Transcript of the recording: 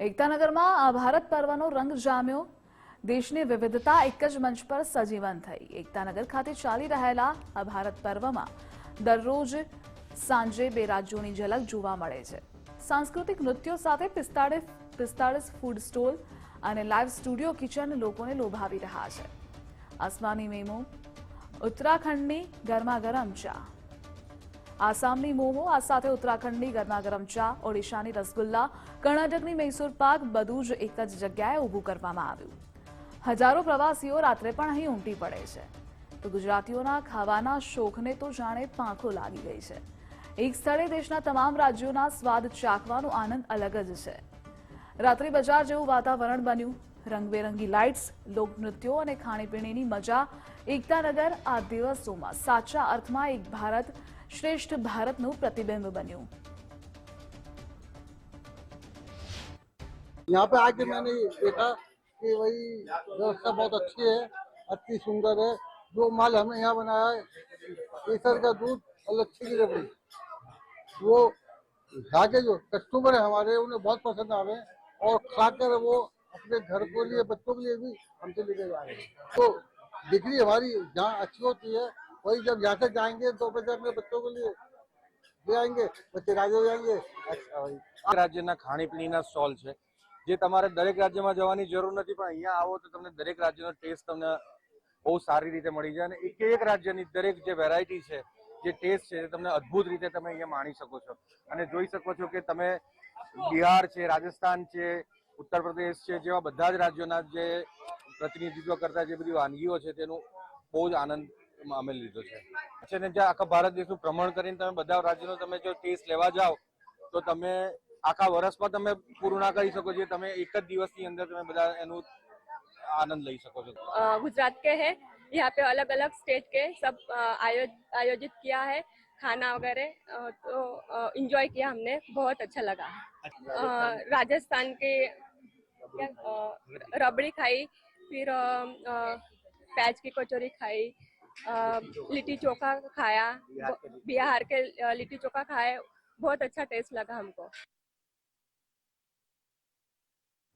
એકતાનગરમાં આ ભારત પર્વનો રંગ જામ્યો. દેશની વિવિધતા એક જ મંચ પર સજીવન થઈ. એકતાનગર ખાતે ચાલી રહેલા આ ભારત પર્વમાં દરરોજ સાંજે બે રાજ્યોની ઝલક જોવા મળે છે. સાંસ્કૃતિક નૃત્યો સાથે પિસ્તાળીસ પિસ્તાળીસ ફૂડ સ્ટોલ અને લાઈવ સ્ટુડિયો કિચન લોકોને લોભાવી રહ્યા છે. આસમાની મેમો, ઉત્તરાખંડની ગરમાગરમ ચા. આસામની મોમો આ સાથે ઉત્તરાખંડની ગરમાગરમ ચા ઓડિશાની રસગુલ્લા, કર્ણાટકની મૈસૂર પાક, બધું જ એક જ જગ્યાએ ઊભું કરવામાં આવ્યું. હજારો પ્રવાસીઓ રાત્રે પણ અહીં ઉમટી પડે છે. તો ગુજરાતીઓના ખાવાના શોખને તો જાણે પાંખો લાગી ગઈ છે. એક સ્થળે દેશના તમામ રાજ્યોના સ્વાદ ચાખવાનો આનંદ અલગ જ છે. રાત્રિ બજાર જેવું વાતાવરણ બન્યું. રંગબેરંગી લાઇટ્સ લોકનૃત્યો અને ખાણીપીણીની મજા એકતાનગર આ દિવસોમાં સાચા અર્થમાં એક ભારત શ્રેષ્ઠ ભારતનું પ્રતિબિંબ બન્યું यहाँ पे आके मैंने देखा कि वही व्यवस्था बहुत अच्छी है अति सुंदर है जो माल हमें यहाँ बनाया है केसर का दूध और लच्छी की रबड़ी वो यहाँ के जो कस्टमर है हमारे उन्हें बहुत पसंद आवे और खाकर वो अपने घर को लिए बच्चों के लिए भी हमसे लेके जा रहे हैं तो डिग्री हमारी जहाँ अच्छी होती है वही जब यहाँ से जाएंगे तो बच्चे अपने बच्चों के लिए ले आएंगे बच्चे राजी हो जाएंगे अच्छा भाई આ રાજ્યના ખાણીપીણીના સ્ટોલ છે જે તમારે દરેક રાજ્યમાં જવાની જરૂર નથી પણ અહીંયા આવો તો તમને દરેક રાજ્યનો ટેસ્ટ તમને બહુ સારી રીતે મળી જાય અને એક એક રાજ્યની દરેક જે વેરાયટી છે જે ટેસ્ટ છે એ તમને અદ્ભુત રીતે તમે અહીંયા માણી શકો છો અને જોઈ શકો છો કે તમે બિહાર છે રાજસ્થાન છે ઉત્તર પ્રદેશ છે જેવા બધા જ રાજ્યોના જે પ્રતિનિધિત્વ કરતા જે બધી વાનગીઓ છે તેનું બહુ જ આનંદ અમે લીધો છે છે ને જે આખા ભારત દેશનું ભ્રમણ કરીને તમે બધા રાજ્યનો તમે જો ટેસ્ટ લેવા જાઓ તો તમે આખા વર્ષમાં તમે પૂરું ના કરી શકો જે તમે એક જ દિવસની અંદર તમે બધા એનું આનંદ લઈ શકો છો अ, गुजरात के हैं यहाँ पे अलग अलग स्टेट के सब अ, आयो, आयोजित किया है खाना वगैरह अ, तो इंजॉय किया हमने बहुत अच्छा लगा अ, राजस्थान के क्या अ, रबड़ी खाई, फिर प्याज की कचौरी खाई लिट्टी चोखा खाया बिहार के लिट्टी चोखा खाए, बहुत अच्छा टेस्ट लगा हमको।